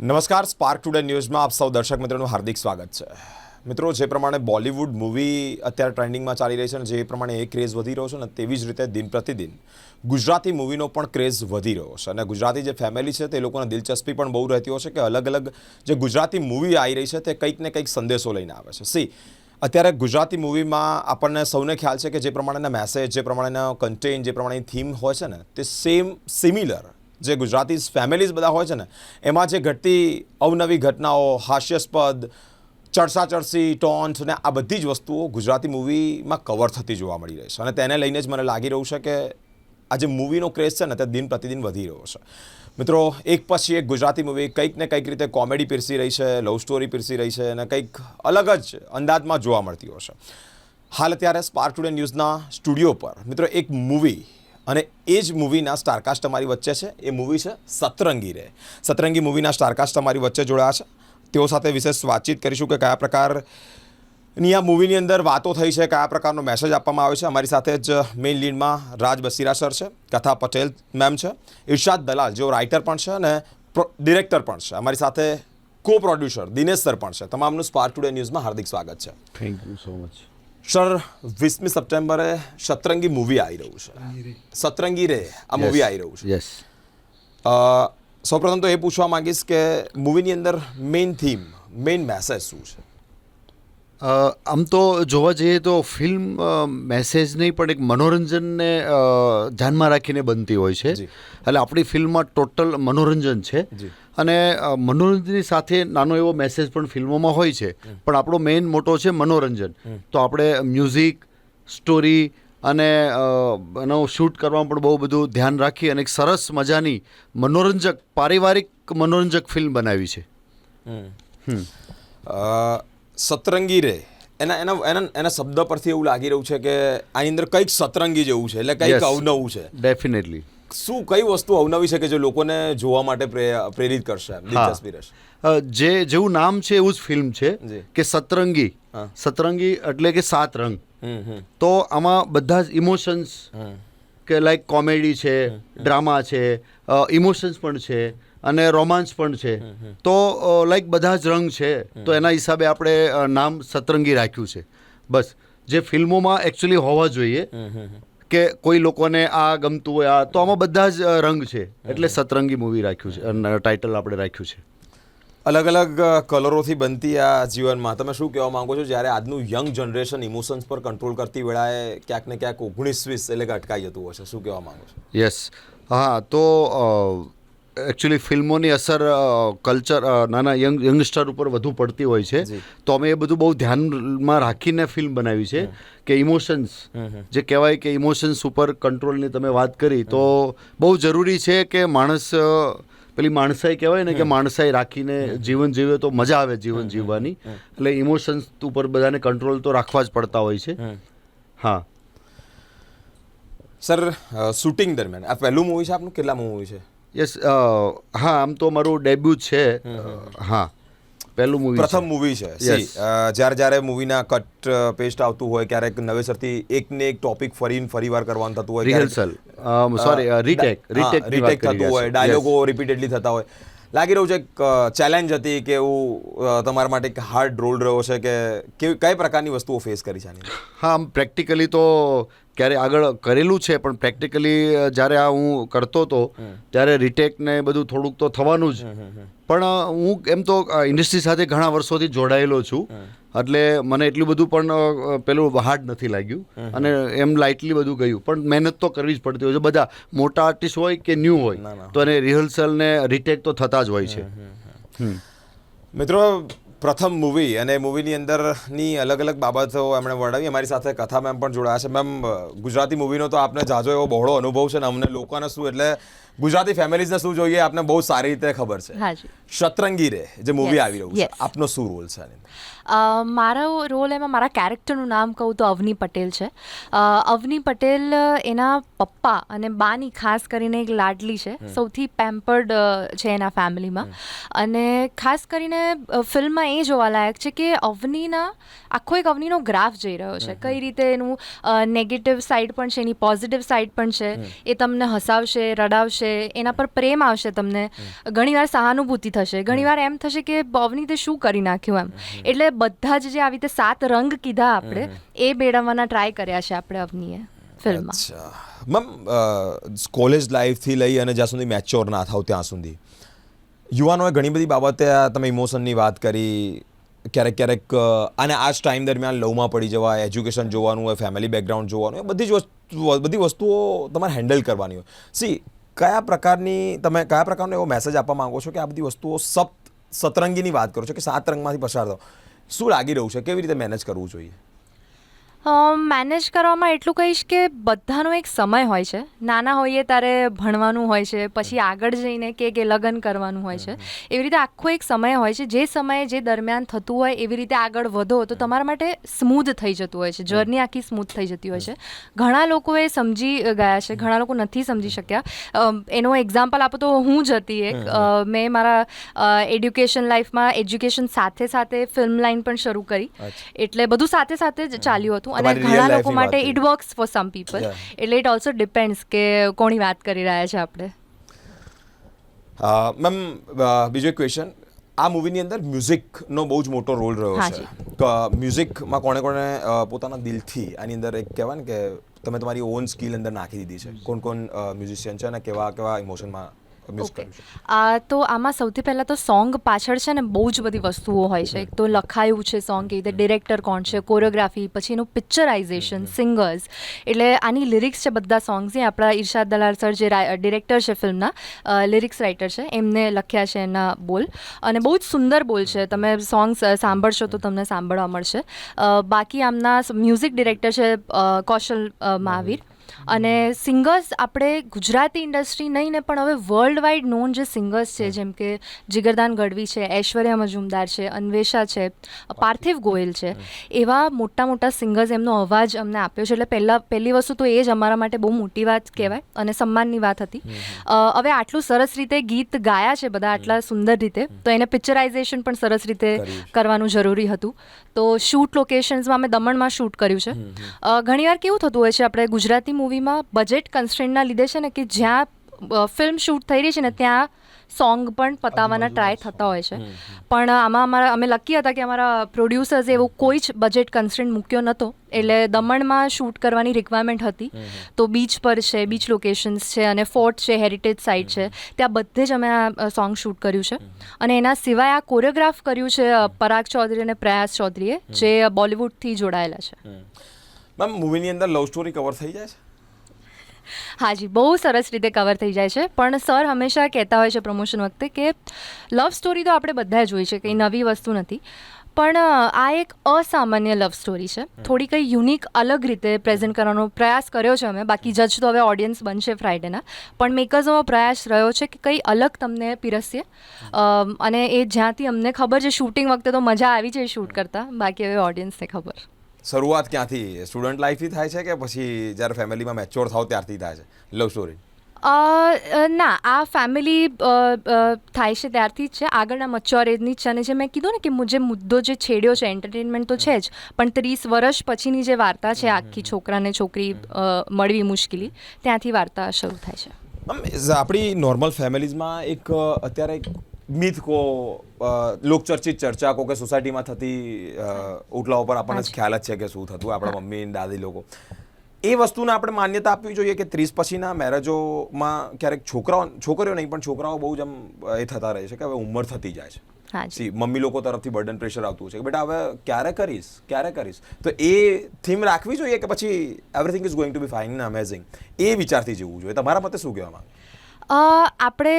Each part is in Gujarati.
નમસ્કાર સ્પાર્ક ટુડે ન્યૂઝમાં આપ સૌ દર્શક મિત્રોનું હાર્દિક સ્વાગત છે. મિત્રો, જે પ્રમાણે બોલિવૂડ મૂવી અત્યારે ટ્રેન્ડિંગમાં ચાલી રહી છે અને જે પ્રમાણે એ ક્રેઝ વધી રહ્યો છે ને તેવી જ રીતે દિન પ્રતિદિન ગુજરાતી મૂવીનો પણ ક્રેઝ વધી રહ્યો છે. અને ગુજરાતી જે ફેમિલી છે તે લોકોને દિલચસ્પી પણ બહુ રહેતી હોય છે કે અલગ અલગ જે ગુજરાતી મૂવી આવી રહી છે તે કંઈક ને કંઈક સંદેશો લઈને આવે છે. સી, અત્યારે ગુજરાતી મૂવીમાં આપણને સૌને ખ્યાલ છે કે જે પ્રમાણેના મેસેજ જે પ્રમાણેના કન્ટેન્ટ જે પ્રમાણેની થીમ હોય છે ને તે સેમ સિમિલર જે ગુજરાતી ફેમિલીઝ બધા હોય છે ને, એમાં જે ઘટતી અવનવી ઘટનાઓ, હાસ્યાસ્પદ, ચર્ચાચર્ચી ટોન્ટ ને આ બધી જ વસ્તુઓ ગુજરાતી મૂવીમાં કવર થતી જોવા મળી રહી છે. અને તેને લઈને જ મને લાગી રહ્યું છે કે આ જે મૂવીનો ક્રેઝ છે ને, તે દિન પ્રતિદિન વધી રહ્યો છે. મિત્રો, એક પછી એક ગુજરાતી મૂવી કંઈક ને કંઈક રીતે કોમેડી પીરસી રહી છે લવ સ્ટોરી પીરસી રહી છે અને કંઈક અલગ જ અંદાજમાં જોવા મળતી હોય છે. હાલ અત્યારે સ્પાર્ક ટુડે ન્યૂઝના સ્ટુડિયો પર મિત્રો, એક મૂવી અને એ જ મૂવીના સ્ટારકાસ્ટ અમારી વચ્ચે છે. એ મૂવી છે સતરંગી રે. સતરંગી મૂવીના સ્ટારકાસ્ટ અમારી વચ્ચે જોડાયા છે. તેઓ સાથે વિશેષ વાતચીત કરીશું કે કયા પ્રકારની આ મૂવીની અંદર વાતો થઈ છે, કયા પ્રકારનો મેસેજ આપવામાં આવ્યો છે. અમારી સાથે જ મેઇન લીડમાં રાજ બસીરા સર છે, કથા પટેલ મેમ છે ઇરશાદ દલાલ, જેઓ રાઇટર પણ છે અને ડિરેક્ટર પણ છે. અમારી સાથે કો પ્રોડ્યુસર દિનેશ સર પણ છે. તમામનું સ્પાર્ક ટુડે ન્યૂઝમાં હાર્દિક સ્વાગત છે. Thank you so much sir વીસમી સપ્ટેમ્બરે સતરંગી મૂવી આવી રહ્યું છે. સતરંગી રે આ મૂવી આવી રહ્યું છે. યસ સૌપ્રથમ તો એ પૂછવા માંગીશ કે મૂવીની અંદર મેઇન થીમ મેઇન મેસેજ શું છે? આમ તો જોવા જઈએ તો ફિલ્મ મેસેજ નહીં પણ એક મનોરંજનને ધ્યાનમાં રાખીને બનતી હોય છે. એટલે આપણી ફિલ્મમાં ટોટલ મનોરંજન છે. અને મનોરંજનની સાથે નાનો એવો મેસેજ પણ ફિલ્મોમાં હોય છે. પણ આપણો મેઇન મોટો છે મનોરંજન. તો આપણે મ્યુઝિક સ્ટોરી અને એનો શૂટ કરવામાં પણ બહુ બધું ધ્યાન રાખી અને એક સરસ મજાની મનોરંજક પારિવારિક મનોરંજક ફિલ્મ બનાવી છે. સતરંગી રે. એના એના એના એના શબ્દ પરથી એવું લાગી રહ્યું છે કે આની અંદર કંઈક સતરંગી જેવું છે એટલે કંઈક અવનવું છે. ડેફિનેટલી શું કઈ વસ્તુ અવનવી છે કે જે લોકોને જોવા માટે પ્રેરિત કરશે દિલચસ્પી રહેશે. જે જેવું નામ છે એવું જ ફિલ્મ છે કે સતરંગી. સતરંગી એટલે કે સાત રંગ. તો આમાં બધા જ ઇમોશન્સ કે લાઈક કોમેડી છે ડ્રામા છે ઇમોશન્સ પણ છે. અને રોમાન્સ પણ છે. તો લાઈક બધા જ રંગ છે તો એના હિસાબે આપણે નામ સતરંગી રાખ્યું છે. બસ. જે ફિલ્મોમાં એકચ્યુઅલી હોવા જોઈએ. કે કોઈ લોકોને આ ગમતું હોય આ તો આમાં બધા જ રંગ છે. એટલે સતરંગી મૂવી રાખ્યું છે ટાઇટલ આપણે રાખ્યું છે. અલગ અલગ કલરોથી બનતી આ જીવનમાં તમે શું કહેવા માંગો છો? જ્યારે આજનું યંગ જનરેશન ઇમોશન્સ પર કંટ્રોલ કરતી વેળાએ ક્યાંક ને ક્યાંક ઓગણીસ વીસ એટલે કે અટકાઈ જતું હશે શું કહેવા માંગો છો? યસ હા તો એકચ્યુઅલી ફિલ્મોની અસર કલ્ચર નાના યંગ યંગસ્ટર ઉપર વધુ પડતી હોય છે. તો અમે એ બધું બહુ ધ્યાનમાં રાખીને ફિલ્મ બનાવી છે કે ઇમોશન્સ જે કહેવાય કે ઇમોશન્સ ઉપર કંટ્રોલની તમે વાત કરી તો બહુ જરૂરી છે કે માણસ પેલી માણસાઈ કહેવાય ને કે માણસાઈ રાખીને જીવન જીવે તો મજા આવે જીવન જીવવાની. એટલે ઇમોશન્સ ઉપર બધાને કંટ્રોલ તો રાખવા જ પડતા હોય છે. હા. સર શૂટિંગ દરમિયાન આ પહેલું મૂવી છે આપનું? કેટલા મૂવી છે? યસ હા આમ તો મારું ડેબ્યુ છે. હા પહેલું મૂવી પ્રથમ મૂવી છે. જ્યારે જ્યારે મૂવીના કટ પેસ્ટ આવતું હોય ક્યારેક નવેસરથી એક ને એક ટોપિક ફરીને ફરીવાર કરવાનું થતું હોય rehearsal sorry retake retake retake થતું હોય ડાયલોગો રિપીટેડલી થતા હોય. લાગી રહ્યું છે એક ચેલેન્જ હતી કે એવું તમારા માટે એક હાર્ડ રોલ રહ્યો છે કે કઈ પ્રકારની વસ્તુઓ ફેસ કરી છે હા આમ પ્રેક્ટિકલી તો ક્યારે આગળ કરેલું છે પણ પ્રેક્ટિકલી જ્યારે આ હું કરતો હતો ત્યારે રીટેક ને બધું થોડુંક તો થવાનું જ. પણ હું એમ તો ઇન્ડસ્ટ્રી સાથે ઘણા વર્ષોથી જોડાયેલો છું. એટલે મને એટલું બધું પણ પેલું હાર્ડ નથી લાગ્યું. અને એમ લાઇટલી બધું ગયું. પણ મહેનત તો કરવી જ પડતી હોય છે. બધા મોટા આર્ટિસ્ટ હોય કે ન્યૂ હોય તો એને રિહર્સલ ને રીટેક તો થતા જ હોય છે. મિત્રો પ્રથમ મૂવી અને મૂવીની અંદરની અલગ અલગ બાબતો એમણે વર્ણવી. અમારી સાથે કથા મેમ પણ જોડાયા છે. મેમ ગુજરાતી મૂવીનો તો આપને જાજો એવો બહોળો અનુભવ છે ને અમને લોકોને શું એટલે ગુજરાતી ફેમિલીઝને શું જોઈએ આપને બહુ સારી રીતે ખબર છે. શતરંગી રે જે મૂવી આવી રહ્યું છે. આપનો શું રોલ છે મારો રોલ એમાં મારા કેરેક્ટરનું નામ કહું તો અવની પટેલ છે. અવની પટેલ એના પપ્પા અને બાની ખાસ કરીને એક લાડલી છે. સૌથી પેમ્પર્ડ છે એના ફેમિલીમાં અને ખાસ કરીને ફિલ્મમાં એ જોવાલાયક છે કે અવનીના આખો એક અવનીનો ગ્રાફ જઈ રહ્યો છે. કઈ રીતે એનું નેગેટિવ સાઈડ પણ છે એની પોઝિટિવ સાઈડ પણ છે એ તમને હસાવશે રડાવશે એના પર પ્રેમ આવશે તમને. ઘણીવાર સહાનુભૂતિ થશે. ઘણીવાર એમ થશે કે અવનીતે શું કરી નાખ્યું એમ. એટલે બધા જ જે આવી રીતે સાત રંગ કીધા આપણે એ બેડવવાના ટ્રાય કર્યા છે આપણે અવનીએ ફિલ્મમાં. મેમ કોલેજ લાઈફથી લઈ અને જ્યાં સુધી મેચ્યોર ના થાવ ત્યાં સુધી. યુવાનોએ ઘણી બધી બાબતે આ તમે ઇમોશનની વાત કરી, ક્યારેક ક્યારેક અને આ જ ટાઈમ દરમિયાન લવમાં પડી જવા એજ્યુકેશન જોવાનું હોય, ફેમિલી બેકગ્રાઉન્ડ જોવાનું હોય, બધી જ વસ્તુ, બધી વસ્તુઓ તમારે હેન્ડલ કરવાની હોય. સી, કયા પ્રકારની, તમે કયા પ્રકારનો એવો મેસેજ આપવા માંગો છો કે આ બધી વસ્તુઓ સપ્ત, સતરંગીની વાત કરો છો કે સાત રંગમાંથી પસાર થાવ શું લાગી રહ્યું છે? કેવી રીતે મેનેજ કરવું જોઈએ? મેનેજ કરવામાં એટલું કહીશ કે બધાનો એક સમય હોય છે. નાના હોઈએ ત્યારે ભણવાનું હોય છે પછી આગળ જઈને કે કે લગ્ન કરવાનું હોય છે. એવી રીતે આખો એક સમય હોય છે. જે સમયે જે દરમિયાન થતું હોય એવી રીતે આગળ વધો તો તમારા માટે સ્મૂધ થઈ જતું હોય છે. જર્ની આખી સ્મૂથ થઈ જતી હોય છે. ઘણા લોકોએ સમજી ગયા છે ઘણા લોકો નથી સમજી શક્યા. એનો એક્ઝામ્પલ આપો તો હું જ હતી એક. મેં મારા એડ્યુકેશન લાઈફમાં એજ્યુકેશન સાથે સાથે ફિલ્મ લાઈન પણ શરૂ કરી. એટલે બધું સાથે સાથે જ ચાલ્યું હતું. અને ઘણા લોકો માટે it works for some people એટલે ઇટ ઓલ્સો ડિપેન્ડ્સ કે કોની વાત કરી રહ્યા છે આપણે. મેમ બીજો એક ક્વેશ્ચન આ મૂવીની અંદર મ્યુઝિકનો બહુ જ મોટો રોલ રહ્યો છે. મ્યુઝિકમાં કોણે કોણે પોતાના દિલથી આની અંદર એક કહેવાય ને કે તમે તમારી ઓન સ્કિલ અંદર નાખી દીધી છે. કોણ કોણ મ્યુઝિશિયન છે અને કેવા કેવા ઇમોશનમાં ઓકે કર્યું તો આમાં સૌથી પહેલાં તો સોંગ પાછળ છે ને બહુ જ બધી વસ્તુઓ હોય છે. એક તો લખાયું છે સોંગ કેવી રીતે ડિરેક્ટર કોણ છે કોરિયોગ્રાફી પછી એનું પિક્ચરાઇઝેશન સિંગર્સ. એટલે આની લિરિક્સ છે બધા સોંગ્સની. આપણા ઈર્ષાદ દલાલ સર જે ડિરેક્ટર છે ફિલ્મના લિરિક્સ રાઇટર છે. એમને લખ્યા છે એના બોલ. અને બહુ જ સુંદર બોલ છે. તમે સોંગ્સ સાંભળશો તો તમને સાંભળવા મળશે. બાકી આમના મ્યુઝિક ડિરેક્ટર છે કૌશલ મહાવીર. અને સિંગર્સ આપણે ગુજરાતી ઇન્ડસ્ટ્રી નહીં ને પણ હવે વર્લ્ડ વાઇડ નોન જે સિંગર્સ છે જેમ કે જીગરદાન ગઢવી છે ઐશ્વર્યા મજુમદાર છે અન્વેષા છે પાર્થિવ ગોયલ છે એવા મોટા મોટા સિંગર્સ એમનો અવાજ અમને આપ્યો છે. એટલે પહેલાં પહેલી વસ્તુ તો એ જ અમારા માટે બહુ મોટી વાત કહેવાય અને સન્માનની વાત હતી. હવે આટલું સરસ રીતે ગીત ગાયા છે બધા આટલા સુંદર રીતે તો એને પિક્ચરાઇઝેશન પણ સરસ રીતે કરવાનું જરૂરી હતું. તો શૂટ લોકેશન્સમાં અમે દમણમાં શૂટ કર્યું છે. ઘણીવાર કેવું થતું હોય છે આપણે ગુજરાતી મૂવીમાં બજેટ કન્સ્ટ્રેન્ટના લીધે છે ને કે જ્યાં ફિલ્મ શૂટ થઈ રહી છે ને ત્યાં સોંગ પણ પતાવવાના ટ્રાય થતા હોય છે. પણ આમાં અમારા અમે લકી હતા કે અમારા પ્રોડ્યુસર્સે એવું કોઈ જ બજેટ કન્સ્ટન્ટ મૂક્યો નહોતો. એટલે દમણમાં શૂટ કરવાની રિક્વાયરમેન્ટ હતી. તો બીચ પર છે બીચ લોકેશન્સ છે અને ફોર્ટ છે હેરિટેજ સાઇટ છે. ત્યાં બધે જ અમે આ સોંગ શૂટ કર્યું છે. અને એના સિવાય આ કોરિયોગ્રાફ કર્યું છે પરાગ ચૌધરી અને પ્રયાસ ચૌધરીએ જે બોલિવૂડથી જોડાયેલા છે. મેમ મૂવીની અંદર લવ સ્ટોરી કવર થઈ જાય છે? હાજી બહુ સરસ રીતે કવર થઈ જાય છે. પણ સર હંમેશા કહેતા હોય છે પ્રમોશન વખતે કે લવ સ્ટોરી તો આપણે બધા જોઈ છે કંઈ નવી વસ્તુ નથી. પણ આ એક અસામાન્ય લવ સ્ટોરી છે. થોડી કંઈ યુનિક અલગ રીતે પ્રેઝન્ટ કરવાનો પ્રયાસ કર્યો છે અમે. બાકી જજ તો હવે ઓડિયન્સ બનશે ફ્રાઈડેના પણ મેકર્સનો પ્રયાસ રહ્યો છે કે કંઈ અલગ તમને પીરસીએ. અને એ જ્યાંથી અમને ખબર છે શૂટિંગ વખતે તો મજા આવી છે શૂટ કરતા. બાકી હવે ઓડિયન્સને ખબર. શરૂઆત ક્યાંથી? સ્ટુડન્ટ લાઈફથી થાય છે કે પછી જ્યારે ફેમિલીમાં મેચ્યોર થાવ ત્યારથી થાય છે? લવ સ્ટોરી ના આ ફેમિલી થાય છે ત્યારથી જ છે. આગળના મચ્યોર એજની જ છે. અને જે મેં કીધું ને કે જે મુદ્દો જે છેડ્યો છે એન્ટરટેનમેન્ટ તો છે જ પણ ત્રીસ વર્ષ પછીની જે વાર્તા છે આખી છોકરાને છોકરી મળવી મુશ્કેલી ત્યાંથી વાર્તા શરૂ થાય છે. આપણી નોર્મલ ફેમિલીઝમાં એક અત્યારે મિથ કો લોકચર્ચિત ચર્ચા કો કે સોસાયટીમાં થતી અ, ઉપર પર આપણને જ ખ્યાલ જ છે કે શું થતું આપણા મમ્મી દાદી લોકો. એ વસ્તુને આપણે માન્યતા આપવી જોઈએ કે ત્રીસ પછીના મેરેજોમાં ક્યારેક છોકરાઓ છોકરીઓ નહીં પણ છોકરાઓ બહુ જ આમ એ થતા રહે છે કે હવે ઉંમર થતી જાય છે. સી મમ્મી લોકો તરફથી બર્ડન પ્રેશર આવતું છે કે બેટા હવે ક્યારે કરીશ ક્યારે કરીશ? તો એ થીમ રાખવી જોઈએ કે પછી everything is going to be fine and amazing એ વિચારથી જીવવું જોઈએ. તમારા મતે શું કહેવા માંગે? આપણે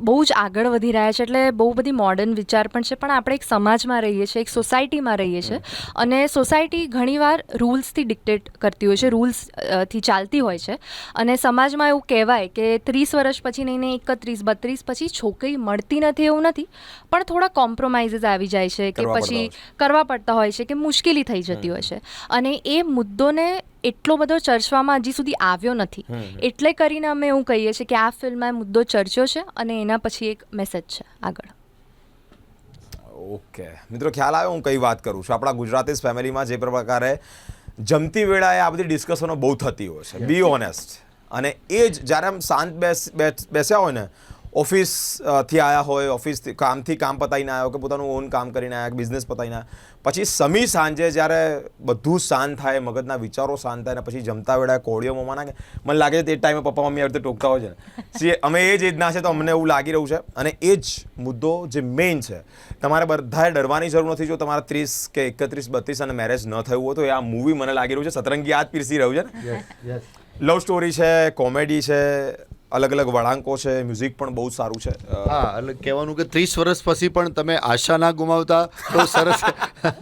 બહુ જ આગળ વધી રહ્યા છે એટલે બહુ બધી મોડર્ન વિચાર પણ છે પણ આપણે એક સમાજમાં રહીએ છીએ એક સોસાયટીમાં રહીએ છીએ. અને સોસાયટી ઘણીવાર રૂલ્સથી ડિક્ટેટ કરતી હોય છે રૂલ્સથી ચાલતી હોય છે. અને સમાજમાં એવું કહેવાય કે ત્રીસ વર્ષ પછી નહીં ને એકત્રીસ બત્રીસ પછી છોકરી મળતી નથી એવું નથી પણ થોડા કોમ્પ્રોમાઇઝીસ આવી જાય છે કે પછી કરવા પડતા હોય છે કે મુશ્કેલી થઈ જતી હોય છે. અને એ મુદ્દોને એટલો બધો ચર્ચવામાં હજી સુધી આવ્યો નથી. એટલે કરીને અમે એવું કહીએ છીએ કે આ ફિલ્મમાં મુદ્દો ચર્ચ્યો છે અને એના પછી એક મેસેજ છે. આગળ. ઓકે. મિત્રો ખ્યાલ આવ્યો હું કઈ વાત કરું છું? આપણા ગુજરાતી ફેમિલીમાં જે પ્રકારે જમતી વેળાએ આ બધી ડિસ્કશનો બહુ થતી હોય છે. બી ઓનેસ્ટ અને એ જ જ્યારે આમ શાંત બેસ બેસ- બેસ્યા હોય ને ઓફિસ અ, થી આવ્યા હોય ઓફિસથી કામથી કામ પતાવીને આવ્યો કે પોતાનું ઓન કામ કરીને આવ્યા બિઝનેસ પતાવીને આવ્યા પછી સમી સાંજે જ્યારે બધું શાંત થાય મગજના વિચારો શાંત થાય ને પછી જમતા વેળાએ કોળીઓ મોંમાં નાખે મને લાગે છે તે ટાઈમે પપ્પા મમ્મી આવી રીતે ટોકતા હોય છે. સી અમે એ જ એજના છે તો અમને એવું લાગી રહ્યું છે. અને એ જ મુદ્દો જે મેઇન છે તમારે બધાએ ડરવાની જરૂર નથી જો તમારા ત્રીસ કે એકત્રીસ બત્રીસ અને મેરેજ ન થયું હોય તો એ આ મૂવી મને લાગી રહ્યું છે. સતરંગી આજ પીરસી રહ્યું છે ને? લવ સ્ટોરી છે કોમેડી છે અલગ અલગ વળાંકો છે મ્યુઝિક પણ બહુ સારું છે. હા એટલે કહેવાનું કે ત્રીસ વર્ષ પછી પણ તમે આશા ના ગુમાવતા તો સરસ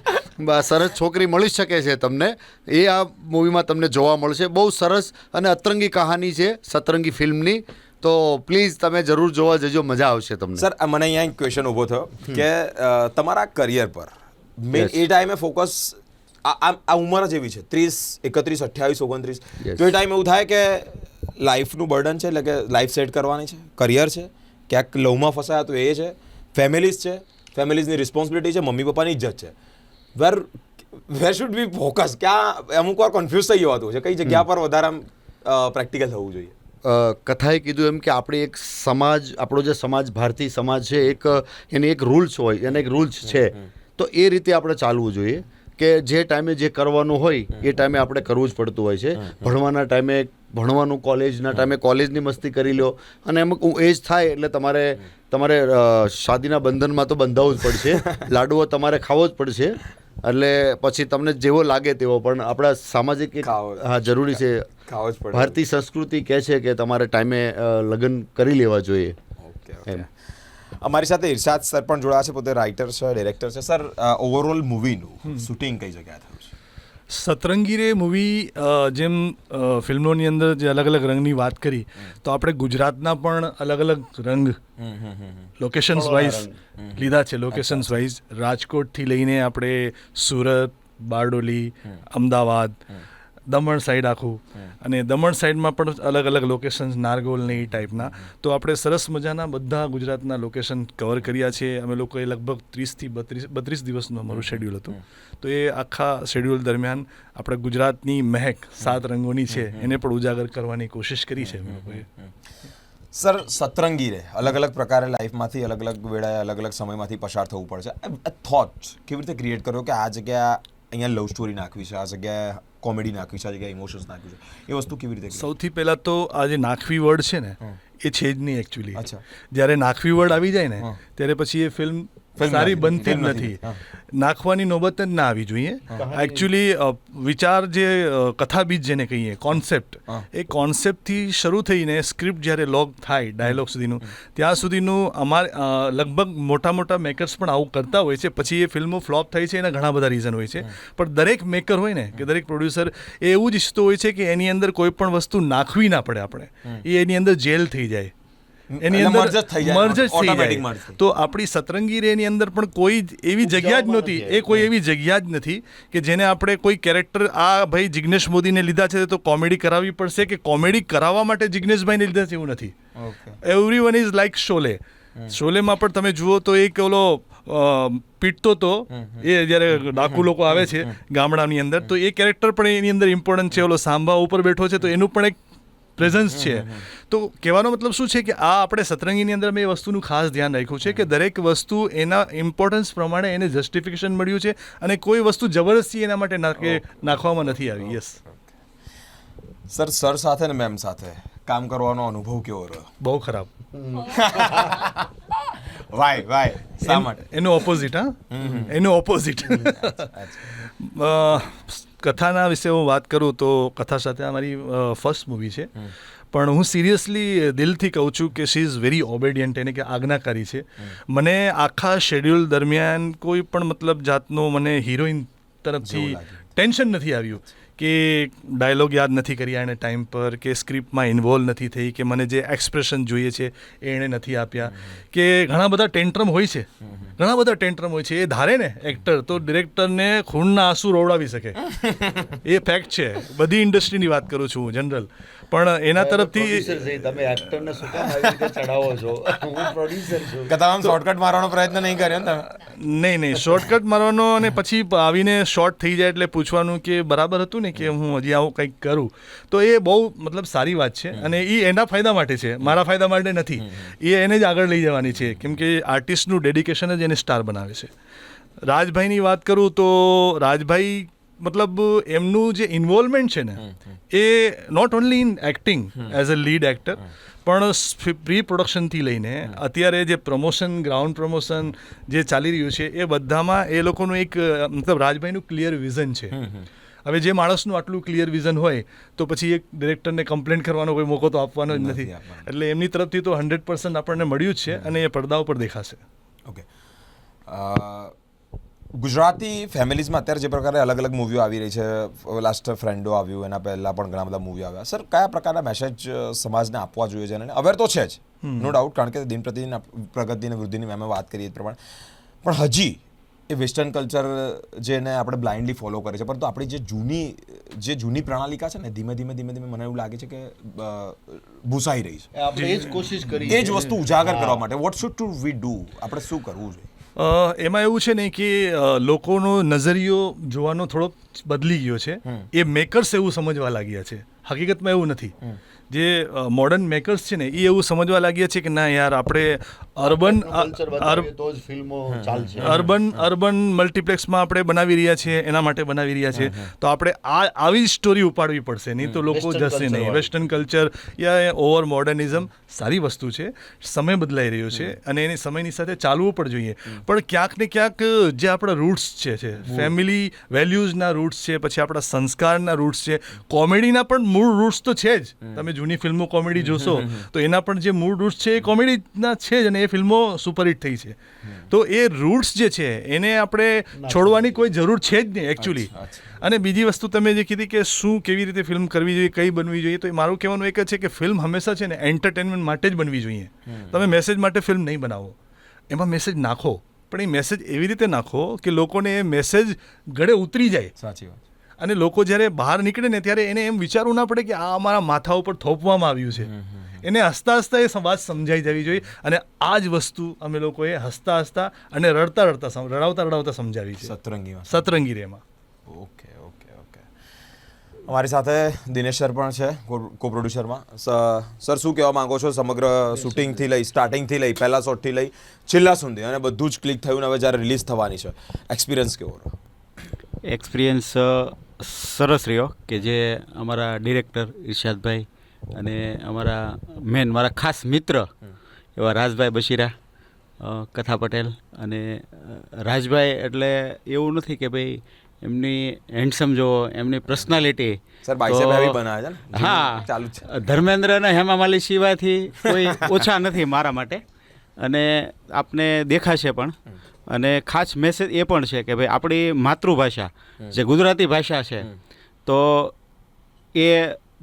સરસ છોકરી મળી શકે છે તમને. એ આ મૂવીમાં તમને જોવા મળશે. બહુ સરસ અને અતરંગી કહાની છે સતરંગી ફિલ્મની. તો પ્લીઝ તમે જરૂર જોવા જજો મજા આવશે તમને. સર મને અહીંયા એક ક્વેશ્ચન ઊભો થયો કે તમારા કરિયર પર મેં એ ટાઈમે ફોકસ આ ઉંમર જ એવી છે. ત્રીસ એકત્રીસ અઠ્યાવીસ ઓગણત્રીસ. તો એ ટાઈમ એવું થાય કે લાઈફનું બર્ડન છે એટલે કે લાઈફ સેટ કરવાની છે કરિયર છે ક્યાંક લવમાં ફસાયા તો એ છે ફેમિલીઝ છે ફેમિલીઝની રિસ્પોન્સિબિલિટી છે મમ્મી પપ્પાની ઇજ્જત છે. Where where should be focus. ક્યાં અમુક વાર કન્ફ્યુઝ થઈ જવાતું છે કઈ જગ્યા પર વધારે પ્રેક્ટિકલ થવું જોઈએ. કથાએ કીધું એમ કે આપણે એક સમાજ આપણો જે સમાજ ભારતીય સમાજ છે એક એની એક રૂલ્સ હોય એને એક રૂલ્સ છે. તો એ રીતે આપણે ચાલવું જોઈએ. કે જે ટાઈમે જે કરવાનું હોય એ ટાઈમે આપણે કરવું જ પડતું હોય છે. ભણવાના ટાઈમે ભણવાનું કોલેજના ટાઈમે કોલેજની મસ્તી કરી લો અને અમુક એજ થાય એટલે તમારે તમારે શાદીના બંધનમાં તો બંધાવવું જ પડશે. લાડુઓ તમારે ખાવો જ પડશે. એટલે પછી તમને જેવો લાગે તેવો. પણ આપણા સામાજિક હા જરૂરી છે. ભારતીય સંસ્કૃતિ કહે છે કે તમારે ટાઈમે લગ્ન કરી લેવા જોઈએ. ઓકે. અમારી સાથે ઇરશાદ સર પણ જોડાયા છે પોતે રાઇટર છે ડિરેક્ટર છે. સર ઓવરઓલ મૂવીનું શૂટિંગ કઈ જગ્યાએ થયું છે? સતરંગી રે મૂવી જેમ ફિલ્મોની અંદર જે અલગ અલગ રંગની વાત કરી તો આપણે ગુજરાતના પણ અલગ અલગ રંગ. લોકેશન્સ વાઇઝ લીધા છે લોકેશન્સ વાઇઝ રાજકોટથી લઈને આપણે સુરત બારડોલી અમદાવાદ દમણ સાઈડ આખું. અને દમણ સાઈડમાં પણ અલગ અલગ લોકેશન્સ નારગોલ ને એ ટાઈપના તો આપણે સરસ મજાના બધા ગુજરાતના લોકેશન કવર કર્યા છે. અમે લોકોએ લગભગ ત્રીસથી બત્રીસ બત્રીસ દિવસનું અમારું શેડ્યુલ હતું. તો એ આખા શેડ્યુલ દરમિયાન આપણે ગુજરાતની મહેક સાત રંગોની છે. એને પણ ઉજાગર કરવાની કોશિશ કરી છે અમે લોકોએ. સર સતરંગી રે અલગ અલગ પ્રકારે લાઈફમાંથી અલગ અલગ વેળાએ અલગ અલગ સમયમાંથી પસાર થવું પડશે થોટ કેવી રીતે ક્રિએટ કર્યો કે આ જગ્યા અહીંયા લવ સ્ટોરી નાખવી છે? આ જગ્યાએ કોમેડી નાખવી છે આ જગ્યાએ ઇમોશન્સ નાખ્યું છે. એ વસ્તુ કેવી રીતે સૌથી પહેલાં તો આ જે નાખવી વર્ડ છે ને એ છે જ નહીં એકચ્યુઅલી અચ્છા. જ્યારે નાખવી વર્ડ આવી જાય ને ત્યારે પછી એ ફિલ્મ સારી બનતી જ નથી. નાખવાની નોબત જ ના આવી જોઈએ. એકચ્યુઅલી વિચાર જે કથાબીજ જેને કહીએ કોન્સેપ્ટ. એ કોન્સેપ્ટથી શરૂ થઈને સ્ક્રિપ્ટ જ્યારે લોગ થાય ડાયલોગ સુધીનું ત્યાં સુધીનું અમારે લગભગ મોટા મોટા મેકર્સ પણ આવું કરતા હોય છે. પછી એ ફિલ્મો ફ્લોપ થાય છે એના ઘણા બધા રીઝન હોય છે. પણ દરેક મેકર હોય ને કે દરેક પ્રોડ્યુસર એ એવું જ ઈચ્છતો હોય છે કે એની અંદર કોઈ પણ વસ્તુ નાખવી ના પડે આપણે. એ એની અંદર જેલ થઈ જાય. એની અંદર મર્જ થઈ જાય, મર્જ જ થઈ જાય. તો આપણી સતરંગી રેની અંદર પણ કોઈ જ એવી જગ્યા જ નહોતી. એ કોઈ એવી જગ્યા જ નથી કે જેને આપણે કોઈ કેરેક્ટર આ ભાઈ જિગ્નેશ મોદીને લીધા છે તો કોમેડી કરાવવી પડશે કે કોમેડી કરાવવા માટે જિગ્નેશભાઈને લીધા છે એવું નથી. Every one is like Sholay શોલેમાં પણ તમે જુઓ તો એક ઓલો પીટતો તો એ જ્યારે ડાકુ લોકો આવે છે ગામડાની અંદર તો એ કેરેક્ટર પણ એની અંદર ઇમ્પોર્ટન્ટ છે. ઓલો સાંભા ઉપર બેઠો છે તો એનું પણ એક પ્રેઝન્સ છે. તો કહેવાનો મતલબ શું છે કે આ આપણે સતરંગીની અંદર મેં એ વસ્તુનું ખાસ ધ્યાન રાખ્યું છે કે દરેક વસ્તુ એના ઇમ્પોર્ટન્સ પ્રમાણે એને જસ્ટિફિકેશન મળ્યું છે અને કોઈ વસ્તુ જબરદસ્તી એના માટે નાખે નાખવામાં નથી આવી. યસ સર સર સાથે ને મેમ સાથે કામ કરવાનો અનુભવ કેવો રહ્યો? બહુ ખરાબ. વાય વાય શા માટે? એનું ઓપોઝિટ હા? એનું ઓપોઝિટ કથાના વિશે હું વાત કરું તો કથા સાથે આ મારી ફર્સ્ટ મૂવી છે. પણ હું સિરિયસલી દિલથી કહું છું કે શી ઇઝ વેરી ઓબેડિયન્ટ એને કે આજ્ઞાકારી છે. મને આખા શેડ્યુલ દરમિયાન કોઈ પણ મતલબ જાતનો મને હિરોઈન તરફથી ટેન્શન નથી આવ્યું. કે ડાયલોગ યાદ નથી કર્યા એણે ટાઈમ પર કે સ્ક્રિપ્ટમાં ઇન્વોલ્વ નથી થઈ કે મને જે એક્સપ્રેશન જોઈએ છે એ એણે નથી આપ્યા. કે ઘણા બધા ટેન્ટ્રમ હોય છે. ઘણા બધા ટેન્ટ્રમ હોય છે. એ ધારે ને એક્ટર તો ડિરેક્ટરને ખૂનના આંસુ રોવડાવી શકે. એ ફેક્ટ છે. બધી ઇન્ડસ્ટ્રીની વાત કરું છું હું જનરલ પણ એના તરફથી તમે એક્ટરને શું કામ આવી રીતે ચડાવો છો? હું પ્રોડ્યુસર છું. કે તમે શોર્ટકટ મારવાનો પ્રયત્ન નહીં કર્યો ને તમે? નહીં નહીં શોર્ટકટ મારવાનો અને પછી આવીને શોર્ટ થઈ જાય એટલે પૂછવાનું કે બરાબર હતું ને કે હું હજી આવું કંઈક કરું? તો એ બહુ મતલબ સારી વાત છે અને એ એના ફાયદા માટે છે મારા ફાયદા માટે નથી. એ એને જ આગળ લઈ જવાની છે કેમ કે આર્ટિસ્ટનું ડેડિકેશન જ એને સ્ટાર બનાવે છે. રાજભાઈની વાત કરું તો રાજભાઈ મતલબ એમનું જે ઇન્વોલ્વમેન્ટ છે ને એ not only in acting as a lead actor પણ પ્રી પ્રોડક્શનથી લઈને અત્યારે જે પ્રમોશન ગ્રાઉન્ડ પ્રમોશન જે ચાલી રહ્યું છે એ બધામાં એ લોકોનું એક મતલબ રાજભાઈનું ક્લિયર વિઝન છે. હવે જે માણસનું આટલું ક્લિયર વિઝન હોય તો પછી એક ડિરેક્ટરને કમ્પ્લેન કરવાનો કોઈ મોકો તો આપવાનો જ નથી એટલે એમની તરફથી તો હંડ્રેડ પર્સન્ટ આપણને મળ્યું જ છે અને એ પડદા ઉપર દેખાશે. ઓકે. ગુજરાતી ફેમિલીઝમાં અત્યારે જે પ્રકારે અલગ અલગ મૂવીઓ આવી રહી છે લાસ્ટ ફ્રેન્ડો આવ્યું એના પહેલાં પણ ઘણા બધા મૂવી આવ્યા. સર કયા પ્રકારના મેસેજ સમાજને આપવા જોઈએ છે? અને અવેર તો છે જ. નો ડાઉટ કારણ કે દિન પ્રતિદિન પ્રગતિ અને વૃદ્ધિની મેં વાત કરીએ એ પ્રમાણે. પણ હજી એ વેસ્ટર્ન કલ્ચર જેને આપણે બ્લાઇન્ડલી ફોલો કરે છે પરંતુ આપણી જે જૂની જે જૂની પ્રણાલિકા છે ને ધીમે ધીમે ધીમે ધીમે મને એવું લાગે છે કે ભૂસાઈ રહી છે. આપણે એ જ કોશિશ કરી એ જ વસ્તુ ઉજાગર કરવા માટે. What should to we do આપણે શું કરવું જોઈએ? એમાં એવું છે ને કે લોકોનો નજરિયો જોવાનો થોડોક બદલી ગયો છે. એ મેકર્સ એવું સમજવા લાગ્યા છે. હકીકતમાં એવું નથી. જે મોડર્ન મેકર્સ છે ને એ એવું સમજવા લાગ્યા છે કે ના યાર આપણે અર્બન અર્બન અર્બન મલ્ટીપ્લેક્સમાં આપણે બનાવી રહ્યા છીએ એના માટે બનાવી રહ્યા છીએ. તો આપણે આ આવી જ સ્ટોરી ઉપાડવી પડશે નહીં તો લોકો જશે નહીં. વેસ્ટર્ન કલ્ચર યા ઓવર મોડર્નિઝમ સારી વસ્તુ છે. સમય બદલાઈ રહ્યો છે અને એની સમયની સાથે ચાલવું પણ જોઈએ. પણ ક્યાંક ને ક્યાંક જે આપણા રૂટ્સ છે છે ફેમિલી વેલ્યુઝના રૂટ્સ છે પછી આપણા સંસ્કારના રૂટ્સ છે. કોમેડીના પણ મૂળ રૂટ્સ તો છે જ. તમે જૂની ફિલ્મો કોમેડી જોશો તો એના પણ જે મૂળ રૂટ્સ છે એ કોમેડીના છે જ અને એ ફિલ્મો સુપરહિટ થઈ છે. તો એ રૂટ્સ જે છે એને આપણે છોડવાની કોઈ જરૂર છે જ નહીં એકચ્યુઅલી અને બીજી વસ્તુ તમે જે કીધી કે શું કેવી રીતે ફિલ્મ કરવી જોઈએ કઈ બનવી જોઈએ તો એ મારું કહેવાનું એક જ છે કે ફિલ્મ હંમેશા છે ને એન્ટરટેનમેન્ટ માટે જ બનવી જોઈએ. તમે મેસેજ માટે ફિલ્મ નહીં બનાવો. એમાં મેસેજ નાખો પણ એ મેસેજ એવી રીતે નાખો કે લોકોને એ મેસેજ ગળે ઉતરી જાય. સાચી વાત. અને લોકો જ્યારે બહાર નીકળે ને ત્યારે એને એમ વિચારવું ના પડે કે આ અમારા માથા ઉપર થોપવામાં આવ્યું છે. એને હસતા હસતા એ વાત સમજાઈ જવી જોઈએ અને આ જ વસ્તુ અમે લોકોએ હસતા હસતા અને રડતા રડતા રડાવતા રડાવતા સમજાવી છે. સતરંગીમાં સતરંગી રેમાં ઓકે ઓકે ઓકે. અમારી સાથે દિનેશ સર પણ છે કો પ્રોડ્યુસરમાં સર શું કહેવા માંગો છો? સમગ્ર શૂટિંગથી લઈ સ્ટાર્ટિંગથી લઈ પહેલા શોટથી લઈ છેલ્લા સુધી અને બધું જ ક્લિક થયું ને હવે જ્યારે રિલીઝ થવાની છે. એક્સપિરિયન્સ કેવો રહ્યો? એક્સપિરિયન્સ સરસ રહ્યો કે જે અમારા ડિરેક્ટર ઇરશાદભાઈ અને અમારા મેન મારા ખાસ મિત્ર એવા રાજભાઈ બશીરા કથા પટેલ અને રાજભાઈ એટલે એવું નથી કે ભાઈ એમની હેન્ડસમ જો એમની પર્સનાલિટી હા. ચાલુ ધર્મેન્દ્ર અને હેમા માલી સિવાયથી કોઈ ઓછા નથી મારા માટે. અને આપને દેખાશે પણ. અને ખાસ મેસેજ એ પણ છે કે ભાઈ આપણી માતૃભાષા જે ગુજરાતી ભાષા છે તો એ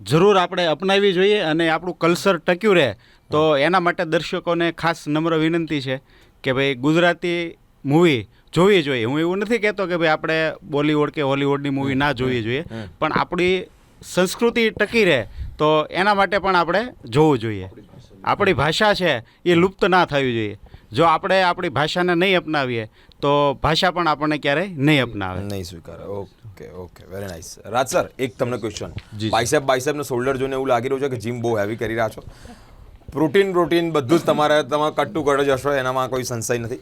જરૂર આપણે અપનાવવી જોઈએ અને આપણું કલ્ચર ટક્યું રહે. તો એના માટે દર્શકોને ખાસ નમ્ર વિનંતી છે કે ભાઈ ગુજરાતી મૂવી જોવી જોઈએ. હું એવું નથી કહેતો કે ભાઈ આપણે બોલિવૂડ કે હોલિવૂડની મૂવી ના જોવી જોઈએ. પણ આપણી સંસ્કૃતિ ટકી રહે તો એના માટે પણ આપણે જોવું જોઈએ. આપણી ભાષા છે એ લુપ્ત ના થવી જોઈએ. જો આપણે આપણી ભાષાને નહીં અપનાવીએ તો ભાષા પણ આપણને ક્યારેય નહીં અપનાવે. નહીં સ્વીકારે. Okay okay. Very nice Raj sir એક તમને ક્વેશ્ચન. બાઇસેપ બાઇસેપ ને શોલ્ડર જોઈને એવું લાગી રહ્યું છે કે જીમ બહુ હેવી કરી રહ્યા છો. પ્રોટીન પ્રોટીન બધું જ તમારે તમે કટ્ટુ કટ જ હશો એનામાં કોઈ સંશય નથી.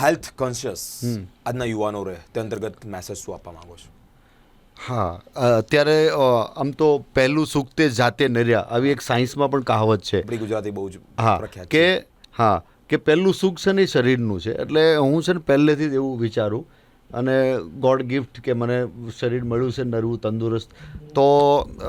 હેલ્થ કોન્શિયસ આજના યુવાનો રહે તે અંતર્ગત મેસેજ શું આપવા માંગો છો? હા અત્યારે આમ તો પહેલું સુખ તે જાતે નર્યા. આવી એક સાયન્સમાં પણ કહાવત છે. ગુજરાતી બહુ જ હા કે છે. હા, કે પહેલું સુખ છે ને એ શરીરનું છે. એટલે હું છે ને પહેલેથી જ એવું વિચારું. અને ગોડ ગિફ્ટ કે મને શરીર મળ્યું છે નરવું, તંદુરસ્ત, તો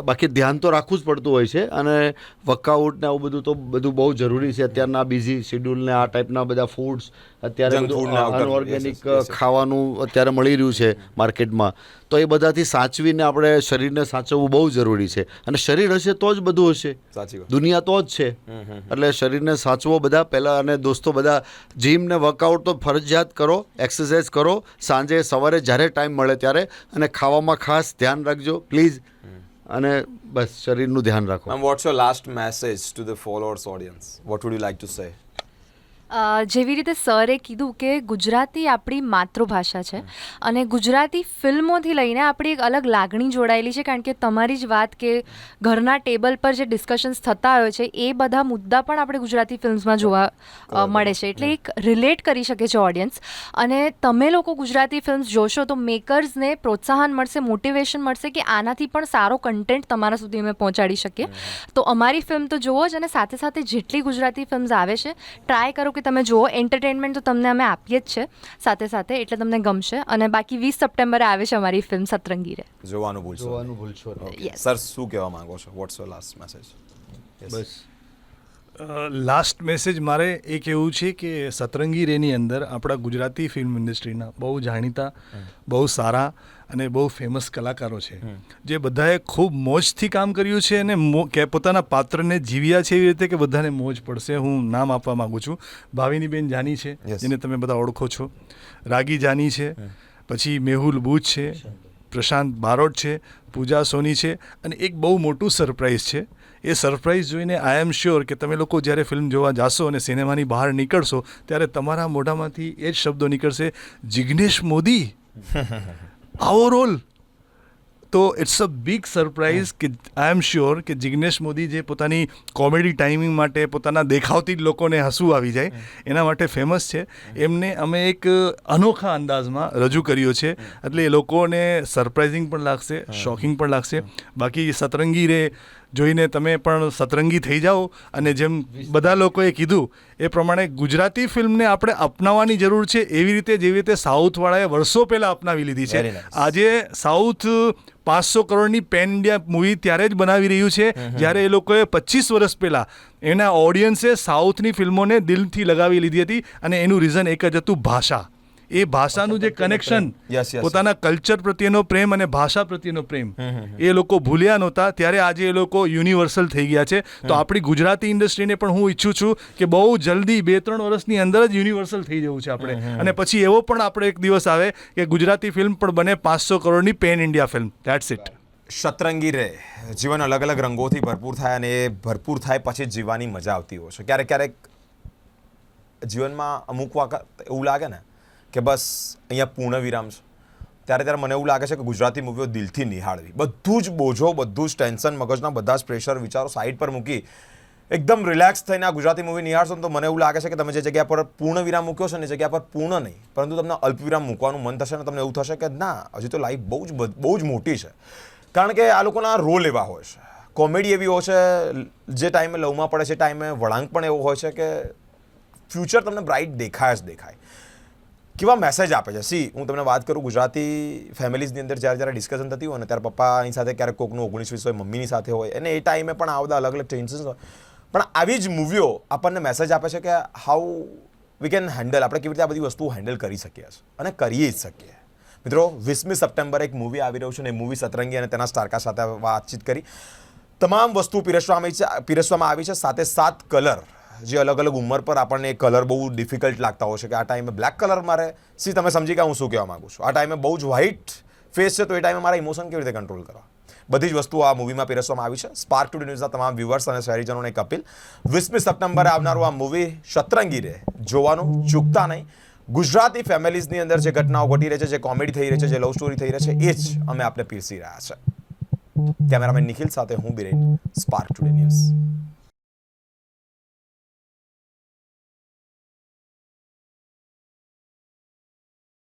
બાકી ધ્યાન તો રાખવું જ પડતું હોય છે. અને વર્કઆઉટ ને આવું બધું તો બધું બહુ જરૂરી છે. અત્યારના બિઝી શેડ્યુલ ને આ ટાઈપના બધા ફૂડ્સ અત્યારે અનઓર્ગેનિક. ખાવાનું અત્યારે મળી રહ્યું છે માર્કેટમાં. તો એ બધાથી સાચવીને આપણે શરીરને સાચવવું બહુ જરૂરી છે. અને શરીર હશે તો જ બધું હશે. સાચી દુનિયા તો જ છે. એટલે શરીરને સાચવો બધા પહેલાં અને દોસ્તો બધા જીમ ને વર્કઆઉટ તો ફરજિયાત કરો એક્સરસાઇઝ કરો. સાંજે સવારે જ્યારે ટાઈમ મળે ત્યારે. અને ખાવામાં ખાસ ધ્યાન રાખજો પ્લીઝ અને બસ શરીરનું ધ્યાન રાખો. What's your last message to the followers audience what would you like to say જેવી રીતે સરે કીધું કે ગુજરાતી આપણી માતૃભાષા છે અને ગુજરાતી ફિલ્મોથી લઈને આપણી એક અલગ લાગણી જોડાયેલી છે કારણ કે તમારી જ વાત કે ઘરના ટેબલ પર જે ડિસ્કશન્સ થતા હોય છે એ બધા મુદ્દા પણ આપણે ગુજરાતી ફિલ્મ્સમાં જોવા મળે છે. એટલે એક રિલેટ કરી શકે છે ઓડિયન્સ અને તમે લોકો ગુજરાતી ફિલ્મ્સ જોશો તો મેકર્સને પ્રોત્સાહન મળશે મોટિવેશન મળશે કે આનાથી પણ સારો કન્ટેન્ટ તમારા સુધી અમે પહોંચાડી શકીએ. તો અમારી ફિલ્મ તો જુઓ જ અને સાથે સાથે જેટલી ગુજરાતી ફિલ્મ્સ આવે છે ટ્રાય કરો કે તમે જુઓ એન્ટરટેનમેન્ટ તો તમને અમે આપીએ જ છે સાથે સાથે એટલે તમને ગમશે. અને બાકી વીસ સપ્ટેમ્બરે આવે છે અમારી ફિલ્મ સતરંગી રે. જોવાનું ભૂલશો. જોવાનું ભૂલશો સર શું કહેવા માંગો છો? વોટ્સ યોર લાસ્ટ મેસેજ બસ. લાસ્ટ મેસેજ મારે એ કહેવું છે કે સતરંગી રેની અંદર આપણા ગુજરાતી ફિલ્મ ઇન્ડસ્ટ્રીના બહુ જાણીતા બહુ સારા અને બહુ ફેમસ કલાકારો છે. જે બધાએ ખૂબ મોજથી કામ કર્યું છે અને મો- કે પોતાના પાત્રને જીવ્યા છે એવી રીતે કે બધાને મોજ પડશે. હું નામ આપવા માંગુ છું. ભાવિનીબેન જાની છે. જેને તમે બધા ઓળખો છો. રાગી જાની છે. પછી મેહુલ બુચ છે. પ્રશાંત. બારોટ છે. પૂજા સોની છે. અને એક બહુ મોટું સરપ્રાઈઝ છે. એ સરપ્રાઈઝ જોઈને આઈ એમ શ્યોર કે તમે લોકો જ્યારે ફિલ્મ જોવા જાશો અને સિનેમાની બહાર નીકળશો ત્યારે તમારા મોઢામાંથી એ જ શબ્દો નીકળશે જિગ્નેશ મોદી. આવો રોલ તો ઇટ્સ અ બિગ સરપ્રાઇઝ કે આઈ એમ શ્યોર કે જિગ્નેશ મોદી જે પોતાની કોમેડી ટાઈમિંગ માટે પોતાના દેખાવથી જ લોકોને હસવું આવી જાય એના માટે ફેમસ છે એમને અમે એક અનોખા અંદાજમાં રજૂ કર્યો છે એટલે એ લોકોને સરપ્રાઇઝિંગ પણ લાગશે શોકિંગ પણ લાગશે બાકી સતરંગી રે જોઈને તમે પણ સતરંગી થઈ જાઓ. અને જેમ બધા લોકોએ કીધું એ પ્રમાણે ગુજરાતી ફિલ્મને આપણે અપનાવવાની જરૂર છે. એવી રીતે જેવી રીતે સાઉથવાળાએ વર્ષો પહેલાં અપનાવી લીધી છે. આજે સાઉથ પાંચસો કરોડની પેન ઇન્ડિયા મૂવી ત્યારે જ બનાવી રહ્યું છે. જ્યારે એ લોકોએ પચીસ વર્ષ પહેલાં એના ઓડિયન્સે સાઉથની ફિલ્મોને દિલથી લગાવી લીધી હતી અને એનું રીઝન એક જ હતું ભાષા. એ ભાષાનું જે કનેક્શન. પોતાના કલ્ચર પ્રત્યેનો પ્રેમ અને ભાષા પ્રત્યેનો પ્રેમ. એ લોકો ભૂલ્યા નહોતા ત્યારે આજે એ લોકો યુનિવર્સલ થઈ ગયા છે. તો આપણી ગુજરાતી ઇન્ડસ્ટ્રીને પણ હું ઈચ્છું છું કે બહુ જલ્દી બે ત્રણ વર્ષની અંદર જ યુનિવર્સલ થઈ જવું છે આપણે. અને પછી એવો પણ આપણે એક દિવસ આવે કે ગુજરાતી ફિલ્મ પણ બને પાંચસો કરોડની pan India film that's it Satrangi Re. જીવન અલગ અલગ રંગોથી ભરપૂર થાય અને એ ભરપૂર થાય પછી જીવવાની મજા આવતી હોય છે. ક્યારેક ક્યારેક જીવનમાં અમુક વખત એવું લાગે ને કે બસ અહીંયા પૂર્ણ વિરામ છે. ત્યારે ત્યારે મને એવું લાગે છે કે ગુજરાતી મૂવીઓ દિલથી નિહાળવી. બધું જ બોજો, બધું જ ટેન્શન, મગજના બધા જ પ્રેશર વિચારો સાઈડ પર મૂકી એકદમ રિલેક્સ થઈને આ ગુજરાતી મૂવી નિહાળશો તો મને એવું લાગે છે કે તમે જે જગ્યા પર પૂર્ણ વિરામ મૂક્યો છે ને જગ્યા પર પૂર્ણ નહીં. પરંતુ તમને અલ્પ વિરામ મૂકવાનું મન થશે ને તમને એવું થશે કે ના, હજી તો લાઈફ બહુ જ બહુ જ મોટી છે. કારણ કે આ લોકોના રોલ એવા હોય છે. કોમેડી એવી હોય છે, જે ટાઈમે લવમાં પડે છે ટાઈમે વળાંક પણ એવો હોય છે કે ફ્યુચર તમને બ્રાઇટ દેખાય જ દેખાય. કેવા મેસેજ આપે છે? સી, હું તમને વાત કરું ગુજરાતી ફેમિલીઝની અંદર જ્યારે જ્યારે ડિસ્કશન થતી હોય ને, ત્યારે પપ્પાની સાથે ક્યારેક કોકનું ઓગણીસ વીસ હોય, મમ્મીની સાથે હોય, અને એ ટાઈમે પણ આ બધા અલગ અલગ ટેન્શન્સ હોય. પણ આવી જ મૂવીઓ આપણને મેસેજ આપે છે કે હાઉ વી કેન હેન્ડલ આપણે કેવી રીતે આ બધી વસ્તુઓ હેન્ડલ કરી શકીએ છીએ અને કરીએ જ શકીએ. મિત્રો, વીસમી સપ્ટેમ્બર એક મૂવી આવી રહ્યું છે અને એ મૂવી સતરંગી અને તેના સ્ટારકા સાથે વાતચીત કરી. તમામ વસ્તુ પીરસવામાં આવી છે, પીરસવામાં આવી છે, સાથે સાત કલર જે અલગ અલગ ઉંમર પર આપણને કલર બહુ ડિફિકલ્ટ લાગતા હોય છે કે આ ટાઈમે બ્લેક કલર મારે. સી, તમે સમજી ગયા હું શું કહેવા માંગુ છું. આ ટાઈમે બહુ જ વ્હાઇટ ફેસ છે, તો એ ટાઈમે મારા ઇમોશન કેવી રીતે કંટ્રોલ કરવા? બધી જ વસ્તુઓ આ મૂવીમાં પીરસવામાં આવી છે. સ્પાર્ક ટુ ન્યૂઝના તમામ વ્યુઅર્સ અને શહેરીજનોને એક અપીલ. વીસમી સપ્ટેમ્બરે આવનારું આ મૂવી શતરંગી રે જોવાનું ચૂકતા નહીં. ગુજરાતી ફેમિલીઝની અંદર જે ઘટનાઓ ઘટી રહી છે, જે કોમેડી થઈ રહી છે, જે લવ સ્ટોરી થઈ રહી છે, એ જ અમે આપણે પીરસી રહ્યા છે. કેમેરામેન નિખિલ સાથે હું બિરેન સ્પાર્ક ટુડે ન્યૂઝ